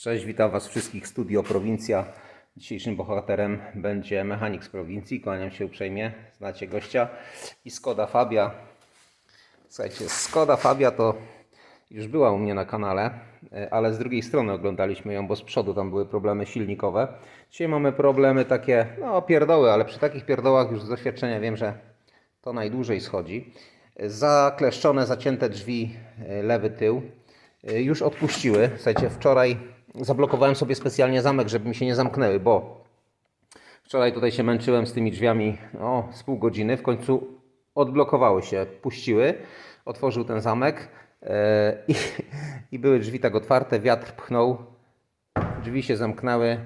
Cześć, witam Was wszystkich Studio Prowincja. Dzisiejszym bohaterem będzie mechanik z prowincji. Kłaniam się uprzejmie, znacie gościa. I Skoda Fabia. Słuchajcie, Skoda Fabia to już była u mnie na kanale, e, ale z drugiej strony oglądaliśmy ją, bo z przodu tam były problemy silnikowe. Dzisiaj mamy problemy takie, no pierdoły, ale przy takich pierdołach już z doświadczenia wiem, że to najdłużej schodzi. Zakleszczone, zacięte drzwi, e, lewy tył, e, już odpuściły. Słuchajcie, wczoraj zablokowałem sobie specjalnie zamek, żeby mi się nie zamknęły, bo wczoraj tutaj się męczyłem z tymi drzwiami o, z pół godziny. W końcu odblokowały się, puściły. Otworzył ten zamek e, i, i były drzwi tak otwarte, wiatr pchnął, drzwi się zamknęły,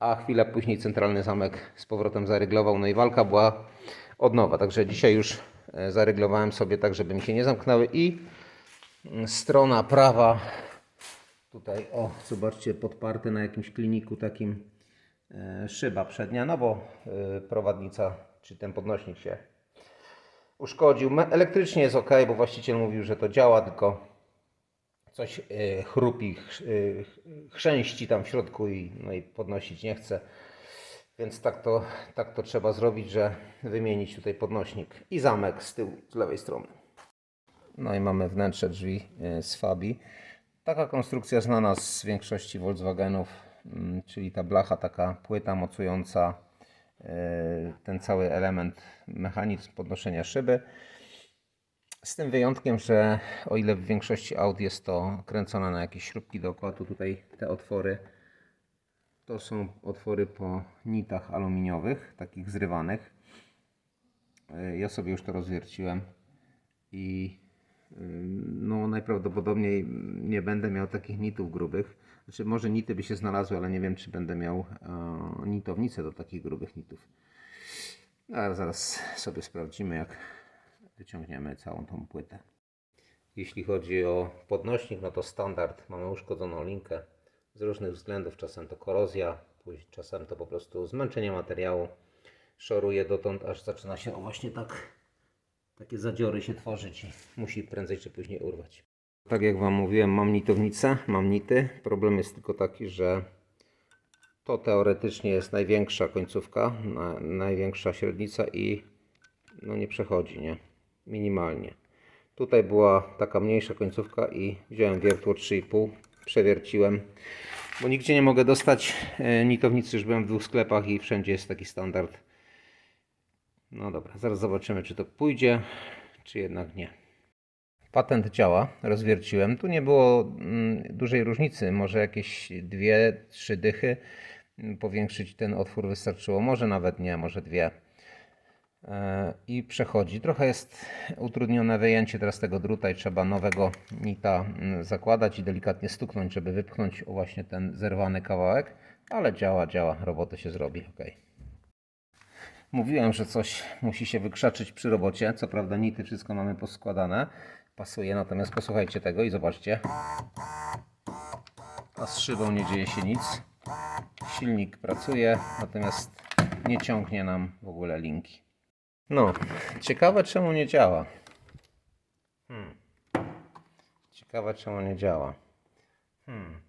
a chwilę później centralny zamek z powrotem zaryglował. No i walka była od nowa. Także dzisiaj już e, zaryglowałem sobie tak, żeby mi się nie zamknęły i mm, strona prawa tutaj, o zobaczcie, podparte na jakimś kliniku takim e, szyba przednia, no bo e, prowadnica czy ten podnośnik się uszkodził. Elektrycznie jest ok, bo właściciel mówił, że to działa, tylko coś e, chrupi, chrz- ch- chrzęści tam w środku i, no i podnosić nie chce. Więc tak to, tak to trzeba zrobić, że wymienić tutaj podnośnik i zamek z tyłu, z lewej strony. No i mamy wnętrze drzwi z Fabii. Taka konstrukcja znana z większości Volkswagenów, mm, czyli ta blacha, taka płyta mocująca e, ten cały element, mechanizm podnoszenia szyby. Z tym wyjątkiem, że o ile w większości aut jest to kręcone na jakieś śrubki dookoła, to tutaj te otwory to są otwory po nitach aluminiowych, takich zrywanych. E, Ja sobie już to rozwierciłem i no najprawdopodobniej nie będę miał takich nitów grubych. Znaczy może nity by się znalazły, ale nie wiem czy będę miał e, nitownicę do takich grubych nitów. A zaraz sobie sprawdzimy jak wyciągniemy całą tą płytę. Jeśli chodzi o podnośnik, no to standard. Mamy uszkodzoną linkę z różnych względów. Czasem to korozja, czasem to po prostu zmęczenie materiału. Szoruje dotąd, aż zaczyna się o właśnie tak, takie zadziory się tworzyć i musi prędzej czy później urwać. Tak jak Wam mówiłem, mam nitownicę, mam nity. Problem jest tylko taki, że to teoretycznie jest największa końcówka, na, największa średnica i no nie przechodzi, nie? Minimalnie. Tutaj była taka mniejsza końcówka i wziąłem wiertło 3,5, przewierciłem, bo nigdzie nie mogę dostać e, nitownicy, już byłem w dwóch sklepach i wszędzie jest taki standard. No dobra, zaraz zobaczymy, czy to pójdzie, czy jednak nie. Patent działa, rozwierciłem. Tu nie było mm, dużej różnicy, może jakieś dwie, trzy dychy. Mm, Powiększyć ten otwór wystarczyło, może nawet nie, może dwie. E, I przechodzi. Trochę jest utrudnione wyjęcie teraz tego druta i trzeba nowego nita mm, zakładać i delikatnie stuknąć, żeby wypchnąć właśnie ten zerwany kawałek. Ale działa, działa, robotę się zrobi. ok. Mówiłem, że coś musi się wykrzaczyć przy robocie. Co prawda nity wszystko mamy poskładane. Pasuje, natomiast posłuchajcie tego i zobaczcie. A z szybą nie dzieje się nic. Silnik pracuje, natomiast nie ciągnie nam w ogóle linki. No, ciekawe czemu nie działa. Hmm. Ciekawe czemu nie działa. Hmm.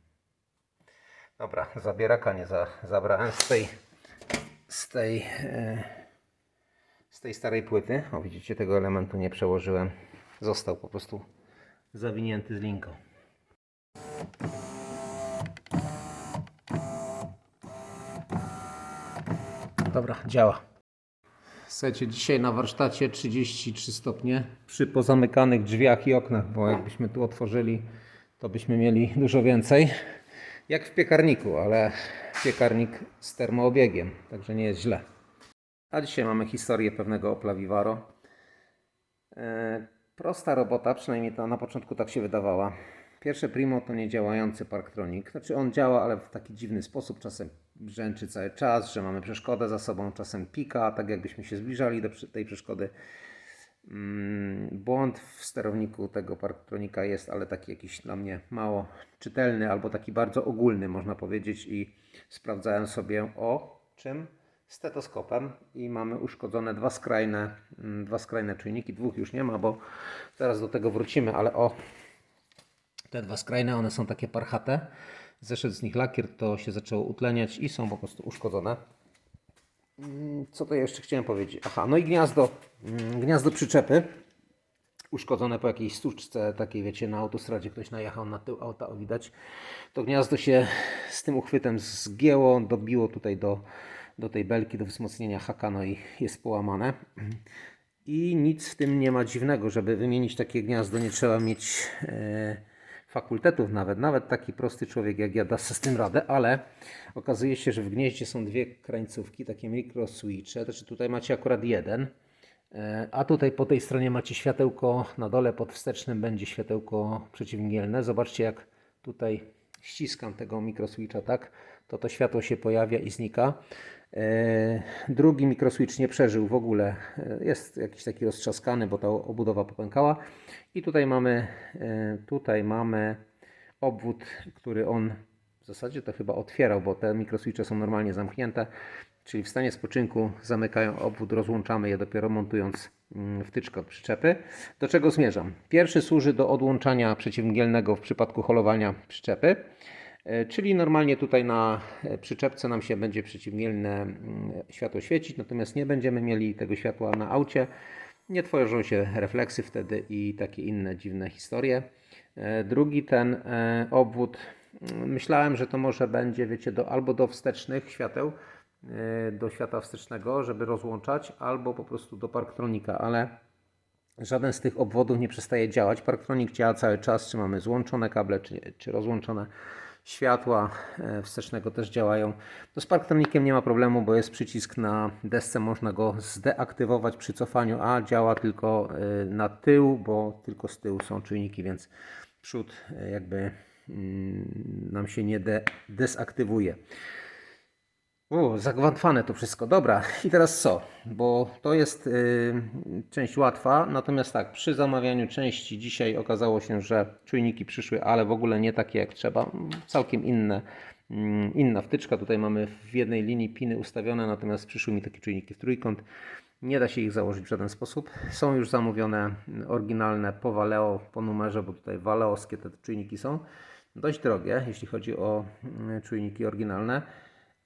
Dobra, zabieraka nie za, zabrałem z tej z tej e, z tej starej płyty. O widzicie, tego elementu nie przełożyłem. Został po prostu zawinięty z linką. Dobra, działa. Słuchajcie, dzisiaj na warsztacie 33 stopnie przy pozamykanych drzwiach i oknach, bo jakbyśmy tu otworzyli, to byśmy mieli dużo więcej. Jak w piekarniku, ale piekarnik z termoobiegiem, także nie jest źle. A dzisiaj mamy historię pewnego Opla Vivaro. E, prosta robota, przynajmniej to na początku tak się wydawała. Pierwsze Primo to niedziałający Parktronic. Znaczy on działa, ale w taki dziwny sposób. Czasem brzęczy cały czas, że mamy przeszkodę za sobą, czasem pika, tak jakbyśmy się zbliżali do tej przeszkody. Mm, Błąd w sterowniku tego Parktronika jest, ale taki jakiś dla mnie mało czytelny, albo taki bardzo ogólny, można powiedzieć. I sprawdzałem sobie o czym? Stetoskopem i mamy uszkodzone dwa skrajne, mm, dwa skrajne czujniki. Dwóch już nie ma, bo zaraz do tego wrócimy, ale o te dwa skrajne, one są takie parchate. zeszedł z nich lakier, to się zaczęło utleniać i są po prostu uszkodzone. Mm, Co to jeszcze chciałem powiedzieć? Aha, no i gniazdo, mm, gniazdo przyczepy uszkodzone po jakiejś stuczce, takiej wiecie, na autostradzie ktoś najechał na tył auta, o widać. To gniazdo się z tym uchwytem zgięło, dobiło tutaj do, do tej belki, do wzmocnienia haka, no i jest połamane. I nic w tym nie ma dziwnego, żeby wymienić takie gniazdo, nie trzeba mieć e, fakultetów nawet. Nawet taki prosty człowiek jak ja da sobie z tym radę, ale okazuje się, że w gnieździe są dwie krańcówki, takie micro switche, znaczy tutaj macie akurat jeden. E, A tutaj po tej stronie macie światełko, na dole pod wstecznym będzie światełko przeciwmgielne. Zobaczcie jak tutaj ściskam tego mikroswitcha, tak? To to światło się pojawia i znika. E, Drugi mikroswitch nie przeżył w ogóle. E, Jest jakiś taki roztrzaskany, bo ta obudowa popękała. I tutaj mamy, e, tutaj mamy obwód, który on w zasadzie to chyba otwierał, bo te mikroswitche są normalnie zamknięte. Czyli w stanie spoczynku zamykają obwód, rozłączamy je dopiero montując mm, wtyczkę od przyczepy. Do czego zmierzam? Pierwszy służy do odłączania przeciwmgielnego w przypadku holowania przyczepy. E, Czyli normalnie tutaj na e, przyczepce nam się będzie przeciwmielne mm, światło świecić, natomiast nie będziemy mieli tego światła na aucie. Nie tworzą się refleksy wtedy i takie inne dziwne historie. E, Drugi ten obwód, mm, myślałem, że to może będzie, wiecie, do, albo do wstecznych świateł, do światła wstecznego, żeby rozłączać, albo po prostu do parktronika, ale żaden z tych obwodów nie przestaje działać. Parktronik działa cały czas, czy mamy złączone kable, czy, czy rozłączone światła e, wstecznego też działają. To z parktronikiem nie ma problemu, bo jest przycisk na desce, można go zdeaktywować przy cofaniu, a działa tylko e, na tył, bo tylko z tyłu są czujniki, więc przód e, jakby mm, nam się nie de desaktywuje. O, zagwantwane to wszystko. Dobra, i teraz co? Bo to jest y, część łatwa, natomiast tak, przy zamawianiu części dzisiaj okazało się, że czujniki przyszły, ale w ogóle nie takie jak trzeba. Całkiem inne, mm, inna wtyczka. Tutaj mamy w jednej linii piny ustawione, natomiast przyszły mi takie czujniki w trójkąt. Nie da się ich założyć w żaden sposób. Są już zamówione oryginalne po Valeo, po numerze, bo tutaj waleowskie te czujniki są. Dość drogie, jeśli chodzi o mm, czujniki oryginalne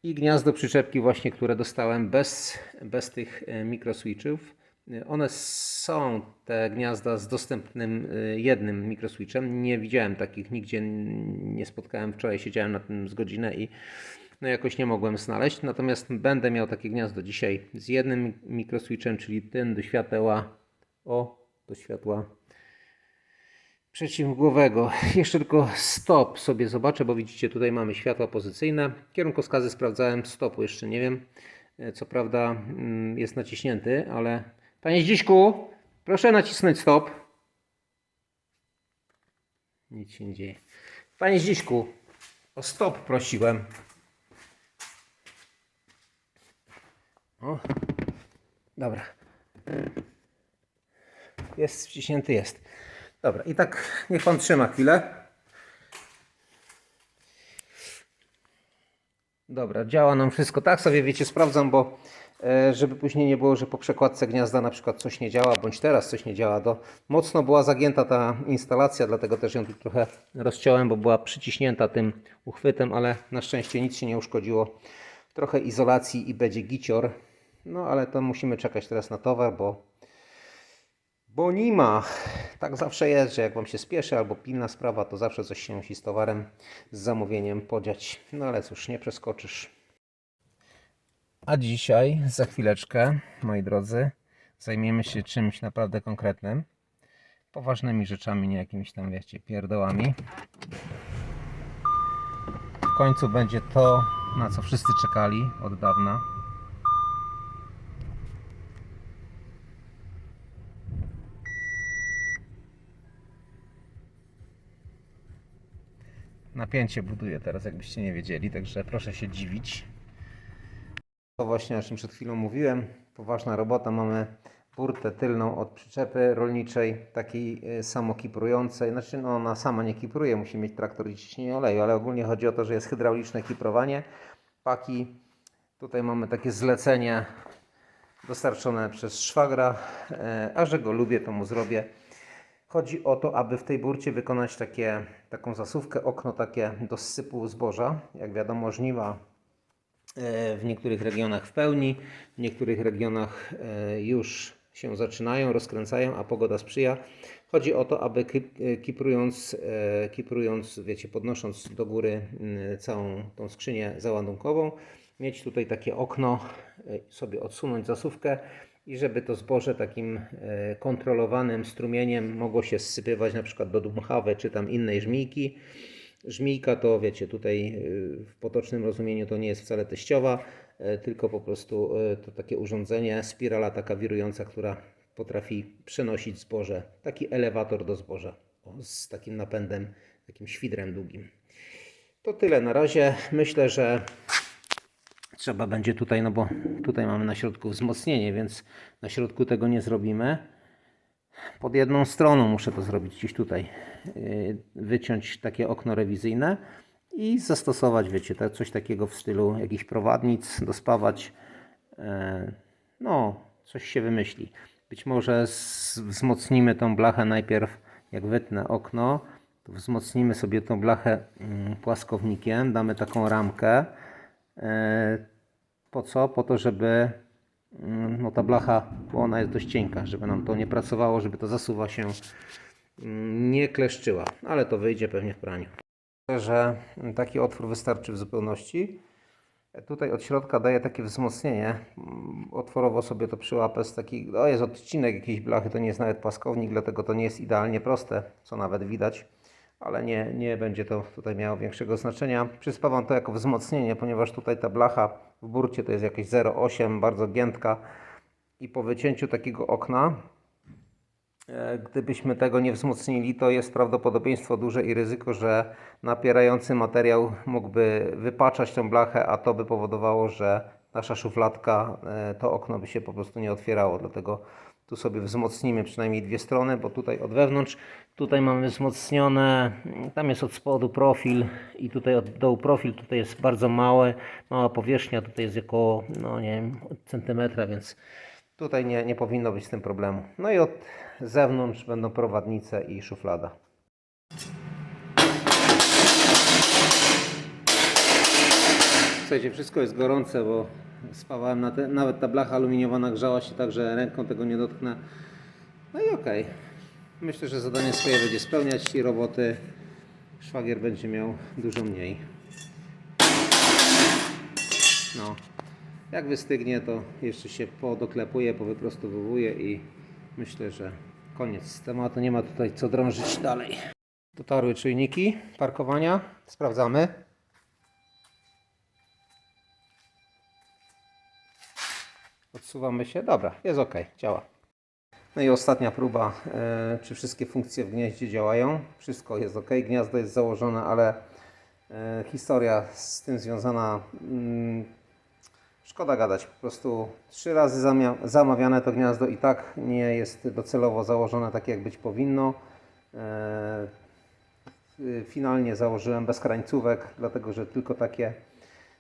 i gniazdo przyczepki właśnie, które dostałem bez, bez tych e, mikroswitchów. E, One są, te gniazda z dostępnym e, jednym mikroswitchem. Nie widziałem takich nigdzie, nie spotkałem. Wczoraj siedziałem na tym z godzinę i no jakoś nie mogłem znaleźć. Natomiast będę miał takie gniazdo dzisiaj z jednym mikroswitchem, czyli ten do świateła, o, do światła przeciwmgłowego. Jeszcze tylko stop sobie zobaczę, bo widzicie tutaj mamy światła pozycyjne. Kierunkowskazy sprawdzałem, stopu jeszcze nie wiem. E, Co prawda mm, jest naciśnięty, ale Panie Zdziśku, proszę nacisnąć stop. Nic się nie dzieje. Panie Zdziśku, o stop prosiłem. O, dobra. Jest wciśnięty, jest. Dobra, i tak niech pan trzyma chwilę. Dobra, działa nam wszystko. Tak sobie wiecie, sprawdzam, bo e, żeby później nie było, że po przekładce gniazda na przykład coś nie działa, bądź teraz coś nie działa. To mocno była zagięta ta instalacja, dlatego też ją tu trochę rozciąłem, bo była przyciśnięta tym uchwytem, ale na szczęście nic się nie uszkodziło. Trochę izolacji i będzie gicior. No ale to musimy czekać teraz na towar, bo bo nie ma. Tak zawsze jest, że jak Wam się spieszy albo pilna sprawa, to zawsze coś się musi z towarem, z zamówieniem podziać. No ale cóż, nie przeskoczysz. A dzisiaj, za chwileczkę, moi drodzy, zajmiemy się czymś naprawdę konkretnym. Poważnymi rzeczami, nie jakimiś tam, wiecie, pierdołami. W końcu będzie to, na co wszyscy czekali od dawna. Napięcie buduje teraz, jakbyście nie wiedzieli, także proszę się dziwić. To właśnie o czym przed chwilą mówiłem. Poważna robota. Mamy burtę tylną od przyczepy rolniczej, takiej y, samokiprującej. Znaczy, no ona sama nie kipruje, musi mieć traktor i ciśnienie oleju, ale ogólnie chodzi o to, że jest hydrauliczne kiprowanie. Paki. Tutaj mamy takie zlecenie dostarczone przez szwagra, e, a że go lubię, to mu zrobię. Chodzi o to, aby w tej burcie wykonać takie, taką zasuwkę, okno takie do zsypu zboża. Jak wiadomo, żniwa e, w niektórych regionach w pełni, w niektórych regionach e, już się zaczynają, rozkręcają, a pogoda sprzyja. Chodzi o to, aby e, kiprując, kiprując, wiecie, podnosząc do góry całą tą skrzynię załadunkową, mieć tutaj takie okno, sobie odsunąć zasuwkę i żeby to zboże takim e, kontrolowanym strumieniem mogło się zsypywać na przykład do dmuchawy czy tam innej żmijki. Żmijka to wiecie, tutaj y, w potocznym rozumieniu to nie jest wcale teściowa, y, tylko po prostu to takie urządzenie, spirala taka wirująca, która potrafi przenosić zboże. Taki elewator do zboża o, z takim napędem, takim świdrem długim. To tyle na razie. Myślę, że trzeba będzie tutaj, no bo tutaj mamy na środku wzmocnienie, więc na środku tego nie zrobimy pod jedną stroną muszę to zrobić gdzieś tutaj. Yy, Wyciąć takie okno rewizyjne i zastosować, wiecie, coś takiego w stylu jakichś prowadnic, dospawać. Yy, No, coś się wymyśli. Być może wzmocnimy tą blachę najpierw, jak wytnę okno, to wzmocnimy sobie tą blachę mm, płaskownikiem, damy taką ramkę. Yy, Po co? Po to, żeby Mm, no ta blacha, bo ona jest dość cienka, żeby nam to nie pracowało, żeby to zasuwa się mm, nie kleszczyła, ale to wyjdzie pewnie w praniu. Że taki otwór wystarczy w zupełności. Tutaj od środka daje takie wzmocnienie. Mm, Otworowo sobie to przyłapę z taki, o jest odcinek jakiejś blachy, to nie jest nawet płaskownik, dlatego to nie jest idealnie proste, co nawet widać. Ale nie, nie będzie to tutaj miało większego znaczenia. Przyspawam to jako wzmocnienie, ponieważ tutaj ta blacha w burcie to jest jakieś 0,8, bardzo giętka. I po wycięciu takiego okna, e, gdybyśmy tego nie wzmocnili, to jest prawdopodobieństwo duże i ryzyko, że napierający materiał mógłby wypaczać tą blachę, a to by powodowało, że nasza szufladka, e, to okno by się po prostu nie otwierało. Dlatego tu sobie wzmocnimy przynajmniej dwie strony, bo tutaj od wewnątrz, tutaj mamy wzmocnione, tam jest od spodu profil i tutaj od dołu profil, tutaj jest bardzo małe, mała powierzchnia, tutaj jest około, no nie wiem, centymetra, więc tutaj nie, nie powinno być z tym problemu. No i od zewnątrz będą prowadnice i szuflada. Słuchajcie, wszystko jest gorące, bo spawałem na te, nawet ta blacha aluminiowa nagrzała się tak, że ręką tego nie dotknę. No i okej. Myślę, że zadanie swoje będzie spełniać i roboty szwagier będzie miał dużo mniej. No. Jak wystygnie, to jeszcze się podoklepuje, powyprostowuje i myślę, że koniec tematu. Nie ma tutaj co drążyć dalej. Dotarły czujniki parkowania. Sprawdzamy. Odsuwamy się. Dobra, jest ok, działa. No i ostatnia próba, e, czy wszystkie funkcje w gnieździe działają. Wszystko jest ok, gniazdo jest założone, ale e, historia z tym związana. Mm, szkoda gadać, po prostu trzy razy zamawiane to gniazdo i tak nie jest docelowo założone tak, jak być powinno. E, finalnie założyłem bez krańcówek, dlatego że tylko takie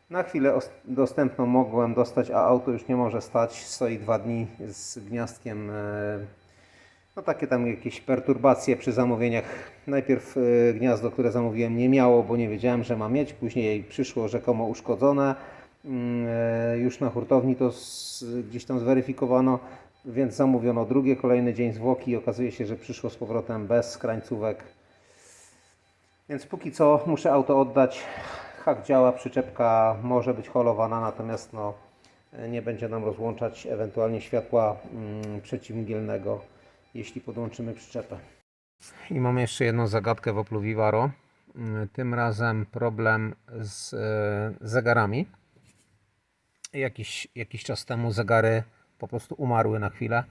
na chwilę os- dostępną mogłem dostać, a auto już nie może stać. Stoi dwa dni z gniazdkiem. e, No takie tam jakieś perturbacje przy zamówieniach. Najpierw e, gniazdo, które zamówiłem nie miało, bo nie wiedziałem, że ma mieć. Później przyszło rzekomo uszkodzone. Mm, e, Już na hurtowni to gdzieś tam zweryfikowano, więc zamówiono drugie, kolejny dzień zwłoki i okazuje się, że przyszło z powrotem bez krańcówek. Więc póki co muszę auto oddać. Hak działa, przyczepka może być holowana, natomiast no, nie będzie nam rozłączać ewentualnie światła mm, przeciwmgielnego, jeśli podłączymy przyczepę. I mamy jeszcze jedną zagadkę w Oplu Vivaro. Mm, Tym razem problem z e, zegarami. Jakiś, jakiś czas temu zegary po prostu umarły na chwilę.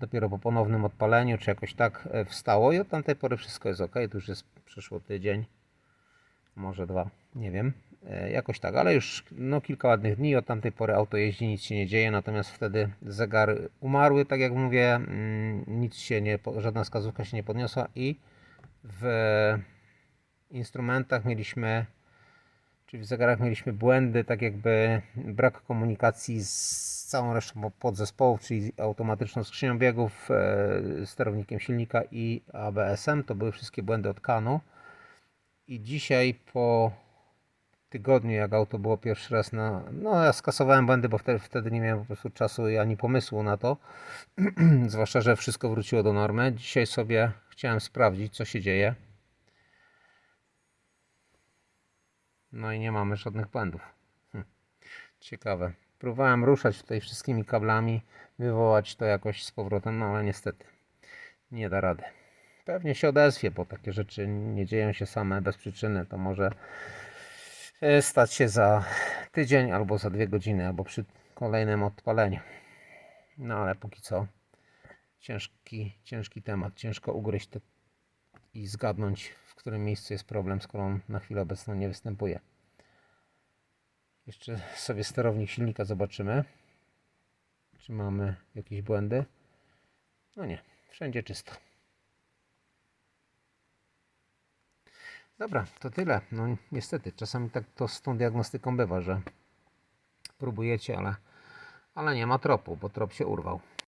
Dopiero po ponownym odpaleniu, czy jakoś tak e, wstało i od tamtej pory wszystko jest ok. To już jest przeszło tydzień, może dwa, nie wiem. E, Jakoś tak, ale już no, kilka ładnych dni od tamtej pory auto jeździ, nic się nie dzieje, natomiast wtedy zegary umarły, tak jak mówię, mm, nic się nie, żadna wskazówka się nie podniosła i w instrumentach mieliśmy czyli w zegarach mieliśmy błędy, tak jakby brak komunikacji z całą resztą po- podzespołów, czyli automatyczną skrzynią biegów, e, sterownikiem silnika i ABS-em. To były wszystkie błędy od Kanu. I dzisiaj po tygodniu, jak auto było pierwszy raz na. No, ja skasowałem błędy, bo wtedy, wtedy nie miałem po prostu czasu ani pomysłu na to. Zwłaszcza, że wszystko wróciło do normy. Dzisiaj sobie chciałem sprawdzić, co się dzieje. No i nie mamy żadnych błędów. Hm. Ciekawe. Próbowałem ruszać tutaj wszystkimi kablami, wywołać to jakoś z powrotem, no ale niestety nie da rady. Pewnie się odezwie, bo takie rzeczy nie dzieją się same bez przyczyny. To może e, stać się za tydzień albo za dwie godziny, albo przy kolejnym odpaleniu. No ale póki co ciężki, ciężki temat. Ciężko ugryźć te i zgadnąć, w którym miejscu jest problem, skoro on na chwilę obecną nie występuje. Jeszcze sobie sterownik silnika zobaczymy. Czy mamy jakieś błędy? No nie, wszędzie czysto. Dobra, to tyle. No niestety, czasami tak to z tą diagnostyką bywa, że próbujecie, ale, ale nie ma tropu, bo trop się urwał.